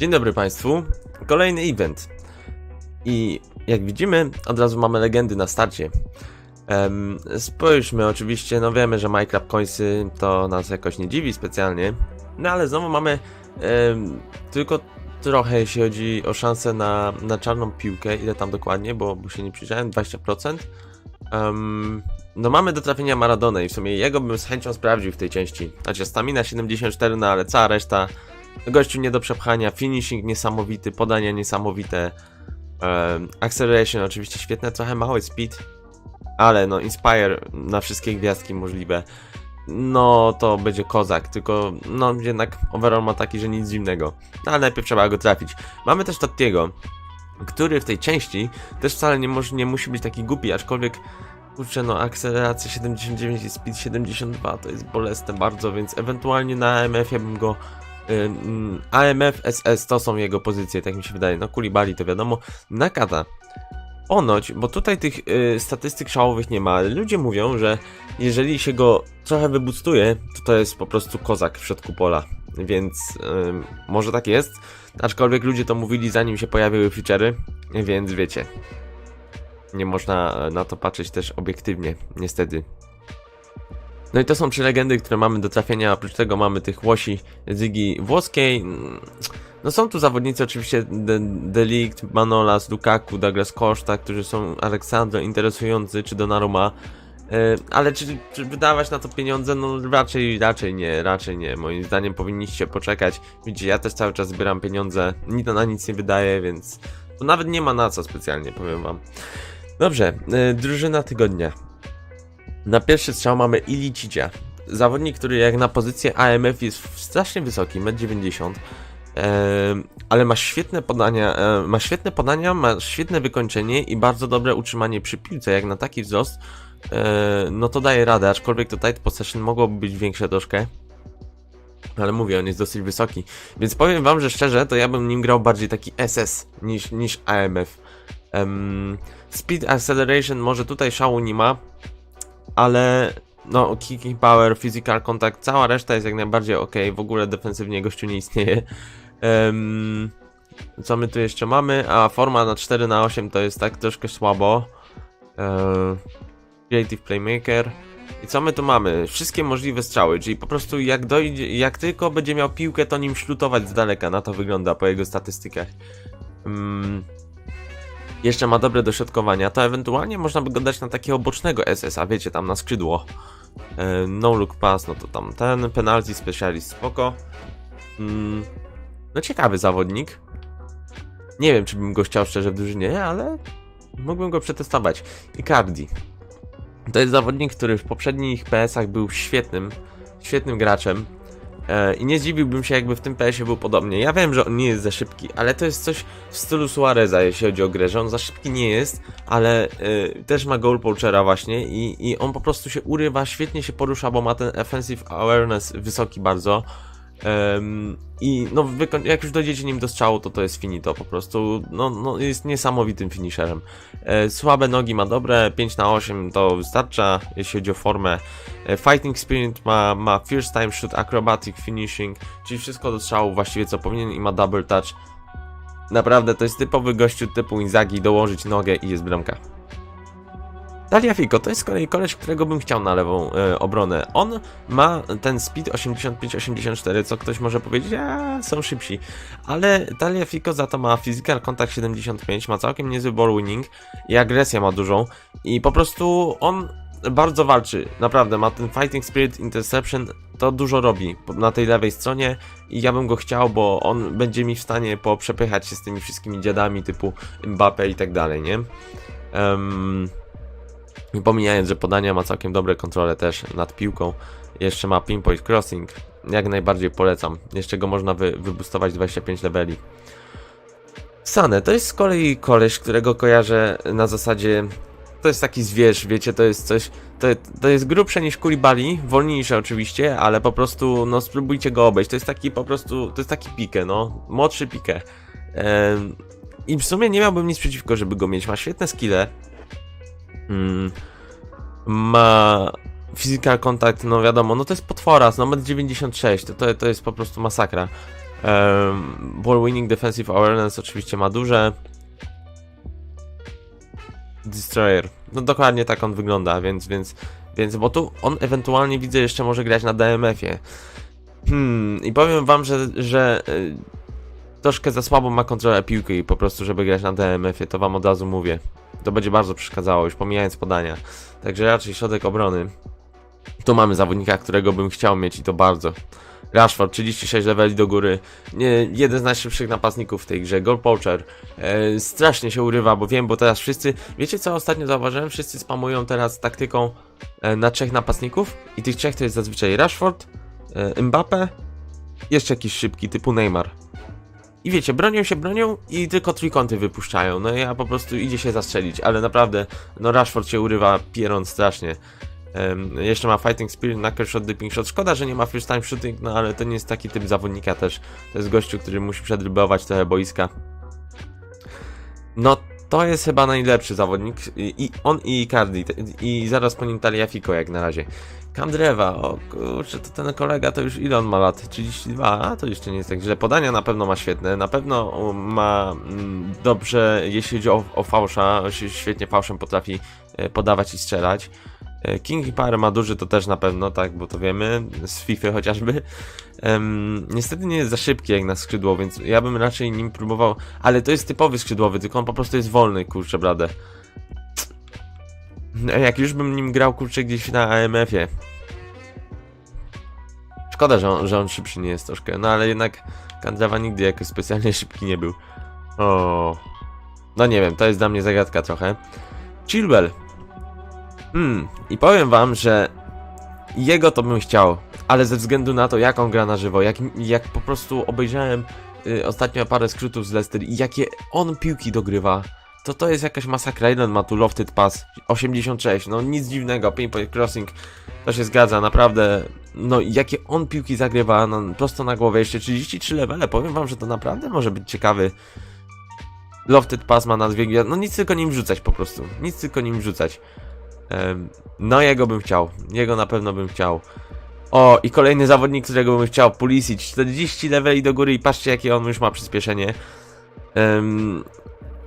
Dzień dobry Państwu. Kolejny event. I jak widzimy, od razu mamy legendy na starcie. Spójrzmy, oczywiście, no wiemy, że Minecraft Coinsy to nas jakoś nie dziwi specjalnie. No ale znowu mamy em, tylko trochę, jeśli chodzi o szansę na, na czarną piłkę. Ile tam dokładnie, bo, bo się nie przyjrzałem, 20%. Em, no mamy do trafienia Maradona i w sumie jego bym z chęcią sprawdził w tej części. Znaczy stamina 74, no ale cała reszta Gościu nie do przepchania, finishing niesamowity, podania niesamowite, um, acceleration oczywiście świetne, trochę mały speed, ale no inspire na wszystkie gwiazdki możliwe. No to będzie kozak, tylko no jednak overall ma taki, że nic dziwnego. No, ale najpierw trzeba go trafić. Mamy też Tottiego, który w tej części też wcale nie, może, nie musi być taki głupi, aczkolwiek kurczę no akceleracja 79 i speed 72 to jest bolesne bardzo, więc ewentualnie na AMF-ie bym go Ym, AMF, SS to są jego pozycje, tak mi się wydaje. No Kulibali to wiadomo. Nakata. Ponoć, bo tutaj tych y, statystyk szałowych nie ma, ale ludzie mówią, że jeżeli się go trochę wybustuje, to to jest po prostu kozak w środku pola. Więc ym, może tak jest. Aczkolwiek ludzie to mówili zanim się pojawiły feature'y, więc wiecie. Nie można na to patrzeć też obiektywnie, niestety. No i to są trzy legendy, które mamy do trafienia. Oprócz tego mamy tych łosi Zygi włoskiej. No są tu zawodnicy oczywiście De Delict, Manolas, Lukaku, Douglas Costa, którzy są Aleksandro interesujący, czy Donnarumma. Yy, ale czy, czy wydawać na to pieniądze? No raczej, raczej nie, raczej nie. Moim zdaniem powinniście poczekać. Widzicie, ja też cały czas zbieram pieniądze. Nic na nic nie wydaje, więc to nawet nie ma na co specjalnie, powiem wam. Dobrze, yy, drużyna tygodnia. Na pierwszy strzał mamy Ilicicia. Zawodnik, który jak na pozycję AMF jest strasznie wysoki, 1,90 m. ale ma świetne podania, ma świetne podania, ma świetne wykończenie i bardzo dobre utrzymanie przy piłce. Jak na taki wzrost, no to daje radę, aczkolwiek to tight possession mogłoby być większe troszkę. Ale mówię, on jest dosyć wysoki. Więc powiem wam, że szczerze, to ja bym nim grał bardziej taki SS niż, niż AMF. Em, speed Acceleration może tutaj szału nie ma, ale no kicking power, physical contact, cała reszta jest jak najbardziej ok, w ogóle defensywnie gościu nie istnieje. Em, co my tu jeszcze mamy? A forma na 4 na 8 to jest tak troszkę słabo. E, creative playmaker. I co my tu mamy? Wszystkie możliwe strzały, czyli po prostu jak dojdzie, jak tylko będzie miał piłkę, to nim ślutować z daleka. Na to wygląda po jego statystykach. Mm, jeszcze ma dobre dośrodkowania, to ewentualnie można by go dać na takiego bocznego SS-a, wiecie, tam na skrzydło. E, no look pass, no to tam ten, penalty specialist, spoko. Mm, no ciekawy zawodnik. Nie wiem, czy bym go chciał szczerze w drużynie, ale mógłbym go przetestować. Icardi. To jest zawodnik, który w poprzednich PS-ach był świetnym, świetnym graczem. E, I nie zdziwiłbym się, jakby w tym PS-ie był podobnie. Ja wiem, że on nie jest za szybki, ale to jest coś w stylu Suareza, jeśli chodzi o grę, że on za szybki nie jest, ale e, też ma goal poachera właśnie i, i on po prostu się urywa, świetnie się porusza, bo ma ten offensive awareness wysoki bardzo. Em, I no, jak już dojdziecie nim do strzału, to to jest finito po prostu. No, no jest niesamowitym finisherem. E, słabe nogi ma dobre, 5 na 8 to wystarcza, jeśli chodzi o formę. E, fighting Spirit ma, ma First Time Shoot, Acrobatic Finishing, czyli wszystko do strzału właściwie co powinien i ma Double Touch. Naprawdę to jest typowy gościu typu Inzagi, dołożyć nogę i jest bramka. Taliafico to jest z kolei koleś, którego bym chciał na lewą e, obronę. On ma ten speed 85-84, co ktoś może powiedzieć, a są szybsi. Ale Taliafico za to ma physical contact 75, ma całkiem niezły ball winning i agresję ma dużą. I po prostu on bardzo walczy, naprawdę, ma ten fighting spirit, interception, to dużo robi na tej lewej stronie i ja bym go chciał, bo on będzie mi w stanie poprzepychać się z tymi wszystkimi dziadami typu Mbappe i tak dalej, nie? Em, i pomijając, że podania ma całkiem dobre kontrole też nad piłką, jeszcze ma pinpoint crossing, jak najbardziej polecam. Jeszcze go można wy, wybustować 25 leveli. Sane to jest z kolei koleś, którego kojarzę na zasadzie. To jest taki zwierz, wiecie, to jest coś. To, to jest grubsze niż Kulibali, wolniejsze oczywiście, ale po prostu, no spróbujcie go obejść. To jest taki po prostu, to jest taki pikę, no, młodszy pikę. Em, I w sumie nie miałbym nic przeciwko, żeby go mieć. Ma świetne skille, Mm, ma physical contact, no wiadomo, no to jest potworas, no metr 96, to, to, to jest po prostu masakra. Um, ball winning defensive awareness oczywiście ma duże. Destroyer. No dokładnie tak on wygląda, więc, więc, więc, bo tu on ewentualnie widzę jeszcze może grać na DMF-ie. Hmm, i powiem wam, że, że y, troszkę za słabo ma kontrolę piłki po prostu, żeby grać na DMF-ie, to wam od razu mówię. To będzie bardzo przeszkadzało, już pomijając podania. Także raczej środek obrony. Tu mamy zawodnika, którego bym chciał mieć i to bardzo. Rashford, 36 leveli do góry. Nie, jeden z najszybszych napastników w tej grze. Goal poacher. E, strasznie się urywa, bo wiem, bo teraz wszyscy. Wiecie co ostatnio zauważyłem? Wszyscy spamują teraz taktyką e, na trzech napastników. I tych trzech to jest zazwyczaj Rashford, e, Mbappe, jeszcze jakiś szybki typu Neymar. I wiecie, bronią się, bronią i tylko trójkąty wypuszczają. No ja po prostu idzie się zastrzelić, ale naprawdę, no Rashford się urywa pieron strasznie. Em, jeszcze ma Fighting Spirit, Knuckle Shot, Dipping Shot. Szkoda, że nie ma First Time Shooting, no ale to nie jest taki typ zawodnika też. To jest gościu, który musi przedrybować trochę boiska. No, to jest chyba najlepszy zawodnik. I, on i Icardi. I zaraz po nim Taliafico jak na razie. Kandrewa, o kurczę, to ten kolega to już ile on ma lat? 32? A to jeszcze nie jest tak źle. Podania na pewno ma świetne, na pewno um, ma mm, dobrze, jeśli chodzi o, o fałsza, świetnie fałszem potrafi e, podawać i strzelać. E, King Power ma duży, to też na pewno, tak, bo to wiemy, z FIFA chociażby. Em, niestety nie jest za szybki jak na skrzydło, więc ja bym raczej nim próbował, ale to jest typowy skrzydłowy, tylko on po prostu jest wolny, kurczę, blade. No, Jak już bym nim grał, kurczę, gdzieś na AMF-ie. Szkoda, że on, że on szybszy nie jest troszkę, no ale jednak Kandrawa nigdy jakoś specjalnie szybki nie był. O, No nie wiem, to jest dla mnie zagadka trochę. Chilwell. Hmm, i powiem wam, że jego to bym chciał, ale ze względu na to, jak on gra na żywo, jak, jak po prostu obejrzałem y, ostatnio parę skrótów z Leicester i jakie on piłki dogrywa, to to jest jakaś masakra. Jeden ma tu lofted pass, 86, no nic dziwnego, pinpoint crossing, to się zgadza, naprawdę, no jakie on piłki zagrywa no, prosto na głowę, jeszcze 33 levele, powiem wam, że to naprawdę może być ciekawy. Lofted pass ma na dwie no nic tylko nim rzucać po prostu, nic tylko nim rzucać. No, jego bym chciał. Jego na pewno bym chciał. O, i kolejny zawodnik, którego bym chciał. Pulisic. 40 leveli do góry i patrzcie, jakie on już ma przyspieszenie.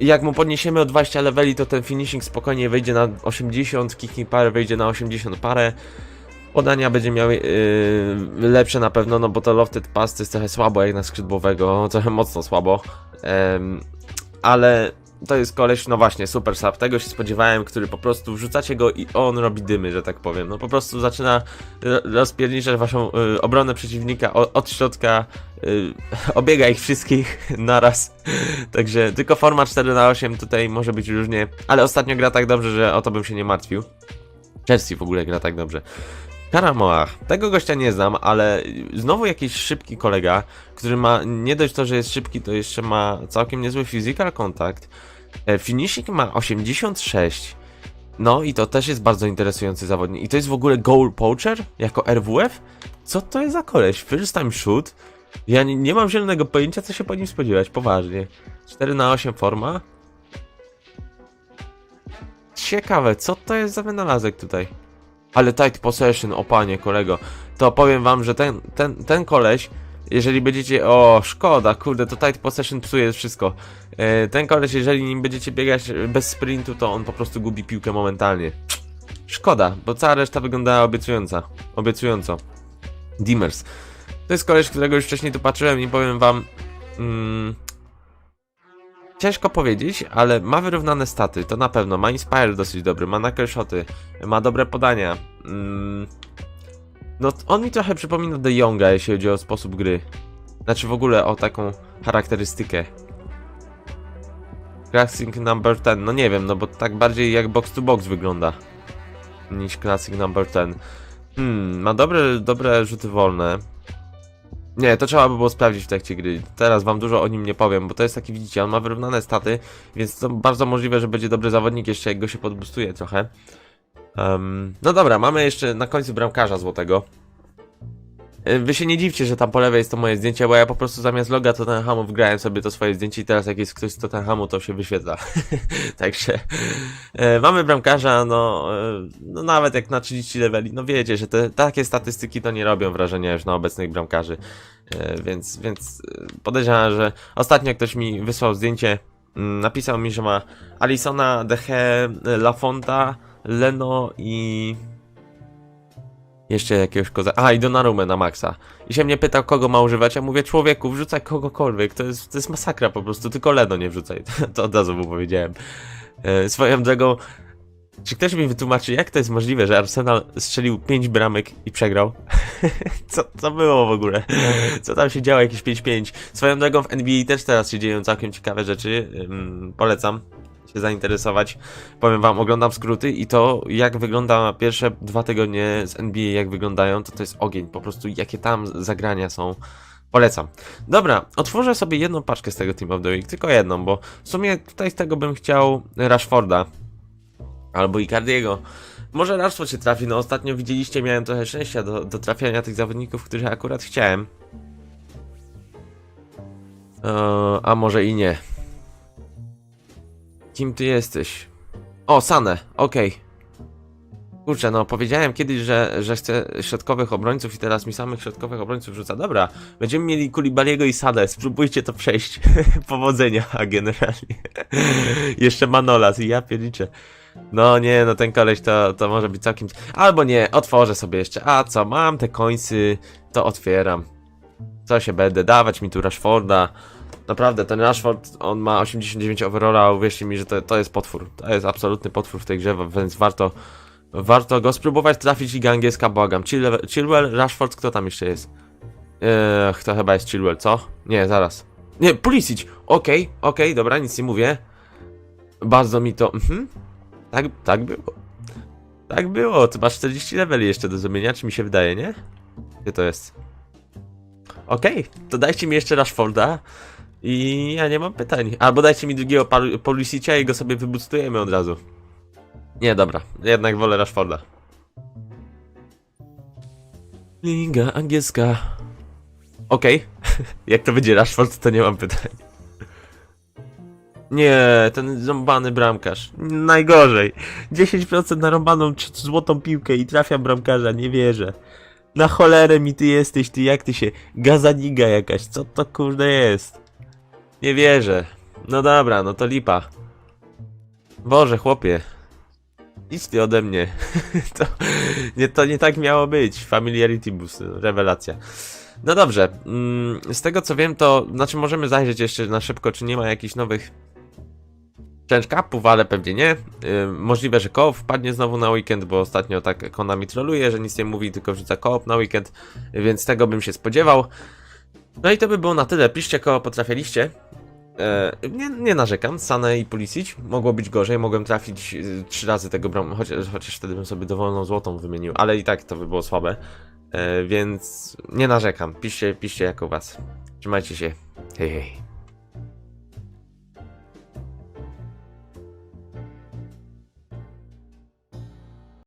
I jak mu podniesiemy o 20 leveli, to ten finishing spokojnie wejdzie na 80, kicking parę wejdzie na 80 parę. Podania będzie miały yy, lepsze na pewno, no bo to lofted pass to jest trochę słabo jak na skrzydłowego, trochę mocno słabo. Em, ale to jest koleś, no właśnie, super sub, tego się spodziewałem, który po prostu wrzucacie go i on robi dymy, że tak powiem. No po prostu zaczyna ro- rozpierniczać waszą y, obronę przeciwnika o, od środka, y, obiega ich wszystkich naraz. Także tylko forma 4 na 8 tutaj może być różnie, ale ostatnio gra tak dobrze, że o to bym się nie martwił. Chelsea w ogóle gra tak dobrze. Karamoach. Tego gościa nie znam, ale znowu jakiś szybki kolega, który ma nie dość to, że jest szybki, to jeszcze ma całkiem niezły physical contact. E, Finishing ma 86. No i to też jest bardzo interesujący zawodnik. I to jest w ogóle goal poacher jako RWF? Co to jest za koleś? First time shoot? Ja nie, nie mam zielonego pojęcia, co się po nim spodziewać, poważnie. 4 na 8 forma? Ciekawe, co to jest za wynalazek tutaj? Ale tight possession, o panie kolego. To powiem wam, że ten, ten, ten koleś, jeżeli będziecie. O, szkoda, kurde, to tight possession psuje wszystko. E, ten koleś, jeżeli nim będziecie biegać bez sprintu, to on po prostu gubi piłkę momentalnie. Szkoda, bo cała reszta wyglądała obiecująca. Obiecująco. Dimmers. To jest koleś, którego już wcześniej tu patrzyłem i powiem wam. Mm, ciężko powiedzieć, ale ma wyrównane staty, to na pewno. Ma Inspire dosyć dobry, ma knuckle shoty, ma dobre podania. Mm, no, on mi trochę przypomina De Jonga, jeśli chodzi o sposób gry. Znaczy w ogóle o taką charakterystykę. Classic number 10, no nie wiem, no bo tak bardziej jak box to box wygląda. Niż Classic number 10. Hmm, ma dobre, dobre rzuty wolne. Nie, to trzeba by było sprawdzić w trakcie gry. Teraz wam dużo o nim nie powiem, bo to jest taki, widzicie, on ma wyrównane staty, więc to bardzo możliwe, że będzie dobry zawodnik jeszcze jak go się podbustuje trochę. Em, no dobra, mamy jeszcze na końcu bramkarza złotego. E, Wy się nie dziwcie, że tam po lewej jest to moje zdjęcie, bo ja po prostu zamiast loga Tottenhamu wgrałem sobie to swoje zdjęcie i teraz jak jest ktoś z Tottenhamu, to się wyświetla. Także e, mamy bramkarza, no, e, no nawet jak na 30 leveli, no wiecie, że te takie statystyki to nie robią wrażenia już na obecnych bramkarzy. E, więc, więc e, podejrzewam, że ostatnio ktoś mi wysłał zdjęcie, mm, napisał mi, że ma Alisona, Dehe, Lafonta, Leno i jeszcze jakiegoś koza. A, i Donnarumę na maksa. I się mnie pytał, kogo ma używać. Ja mówię, człowieku, wrzucaj kogokolwiek. To jest, to jest masakra po prostu. Tylko Leno nie wrzucaj. To od razu mu powiedziałem. E, swoją drogą, czy ktoś mi wytłumaczy, jak to jest możliwe, że Arsenal strzelił 5 bramek i przegrał? co, co było w ogóle? Co tam się działo? Jakieś 5-5. Swoją drogą w NBA też teraz się dzieją całkiem ciekawe rzeczy. Polecam się zainteresować. Powiem wam, oglądam skróty i to jak wygląda pierwsze dwa tygodnie z NBA, jak wyglądają, to to jest ogień. Po prostu jakie tam zagrania są. Polecam. Dobra, otworzę sobie jedną paczkę z tego Team of the Week, tylko jedną, bo w sumie tutaj z tego bym chciał Rashforda albo Icardiego. Może Rashford się trafi, no ostatnio widzieliście, miałem trochę szczęścia do, do trafiania tych zawodników, których akurat chciałem. Eee, a może i nie. Kim ty jesteś? O, Sane, okej. Kurczę, no powiedziałem kiedyś, że, że chcę środkowych obrońców i teraz mi samych środkowych obrońców rzuca. Dobra, będziemy mieli Kulibaliego i Sadę, spróbujcie to przejść. Powodzenia generalnie. Jeszcze Manolas i ja pierniczę. No nie, no ten koleś to, to może być całkiem... Albo nie, otworzę sobie jeszcze. A co, mam te końcy, to otwieram. Co się będę, dawać mi tu Rashforda. Naprawdę, ten Rashford, on ma 89 overalla, uwierzcie mi, że to, to jest potwór. To jest absolutny potwór w tej grze, więc warto, warto go spróbować trafić Liga Angielska, błagam. Chilwell, Rashford, kto tam jeszcze jest? Eee, to chyba jest Chilwell, co? Nie, zaraz. Nie, Pulisic! Okej, okej, dobra, nic nie mówię. Bardzo mi to... Mhm. Tak, tak było. Tak było, to masz 40 leveli jeszcze do zrobienia, czy mi się wydaje, nie? Gdzie to jest? Okej, to dajcie mi jeszcze Rashforda. I ja nie mam pytań. Albo dajcie mi drugiego Pulisicia i go sobie wybustujemy od razu. Nie, dobra. Jednak wolę Rashforda. Liga angielska. Okej. Jak to będzie Rashford, to nie mam pytań. Nie, ten ząbany bramkarz. Najgorzej. 10% na rąbaną złotą piłkę i trafia bramkarza, nie wierzę. Na cholerę mi ty jesteś, ty jak ty się... Gazaniga jakaś, co to kurde jest? Nie wierzę. No dobra, no to lipa. Boże, chłopie. Idź ty ode mnie. to, nie, to nie tak miało być. Familiarity boost, no, rewelacja. No dobrze, mm, z tego co wiem, to znaczy możemy zajrzeć jeszcze na szybko, czy nie ma jakichś nowych change cupów, ale pewnie nie. Możliwe, że koop wpadnie znowu na weekend, bo ostatnio tak Konami troluje, że nic nie mówi, tylko wrzuca koop na weekend, więc tego bym się spodziewał. No i to by było na tyle. Piszcie koło potrafialiście. E, nie, nie narzekam, Sane i Pulisic. Mogło być gorzej, mogłem trafić y, trzy razy tego bram, chociaż, chociaż wtedy bym sobie dowolną złotą wymienił, ale i tak to by było słabe. E, więc nie narzekam. Piszcie, piszcie jak u was. Trzymajcie się. Hej, hej.